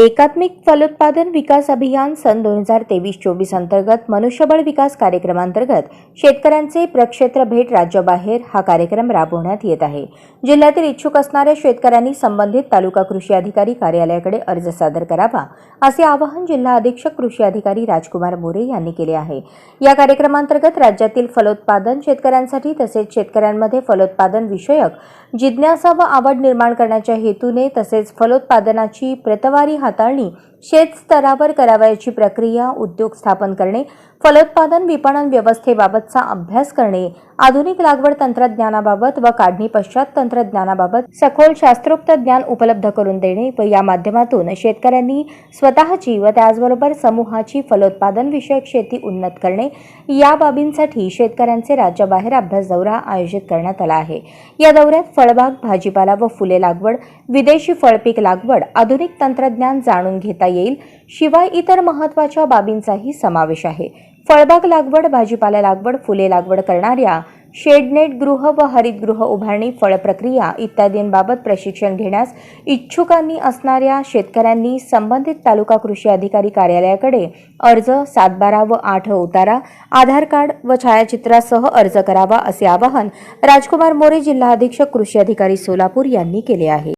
एकात्मिक फलोत्पादन विकास अभियान सन दोन हजार तेवीस चोवीस अंतर्गत मनुष्यबळ विकास कार्यक्रमांतर्गत शेतकऱ्यांचे प्रक्षेत्र भेट राज्याबाहेर हा कार्यक्रम राबवण्यात येत आहे. जिल्ह्यातील इच्छुक असणाऱ्या शेतकऱ्यांनी संबंधित तालुका कृषी अधिकारी कार्यालयाकडे अर्ज सादर करावा असे आवाहन जिल्हा अधीक्षक कृषी अधिकारी राजकुमार मोरे यांनी केले आहे. या कार्यक्रमांतर्गत राज्यातील फलोत्पादन शेतकऱ्यांसाठी तसेच शेतकऱ्यांमध्ये फलोत्पादन विषयक जिज्ञासा व आवड निर्माण करण्याच्या हेतूने तसेच फलोत्पादनाची प्रतवारी हाताळणी शेत शेतस्तरावर करावयाची प्रक्रिया उद्योग स्थापन करणे फलोत्पादन विपणन व्यवस्थेबाबतचा अभ्यास करणे आधुनिक लागवड तंत्रज्ञानाबाबत व काढणी पश्चात तंत्रज्ञानाबाबत सखोल शास्त्रोक्त ज्ञान उपलब्ध करून देणे व या माध्यमातून शेतकऱ्यांनी स्वतःची व त्याचबरोबर समूहाची फलोत्पादन विषयक शेती उन्नत करणे या बाबींसाठी शेतकऱ्यांचे राज्याबाहेर अभ्यास दौरा आयोजित करण्यात आला आहे. या दौऱ्यात फळबाग भाजीपाला व फुले लागवड विदेशी फळपीक लागवड आधुनिक तंत्रज्ञान जाणून घेता येईल शिवाय इतर महत्त्वाच्या बाबींचाही समावेश आहे. फळबाग लागवड भाजीपाला लागवड फुले लागवड करणाऱ्या शेडनेट गृह व हरितगृह उभारणी फळ प्रक्रिया इत्यादींबाबत प्रशिक्षण घेण्यास इच्छुकांनी असणाऱ्या शेतकऱ्यांनी संबंधित तालुका कृषी अधिकारी कार्यालयाकडे अर्ज सातबारा व आठ उतारा आधार कार्ड व छायाचित्रासह अर्ज करावा असे आवाहन राजकुमार मोरे जिल्हा अधीक्षक कृषी अधिकारी सोलापूर यांनी केले आहे.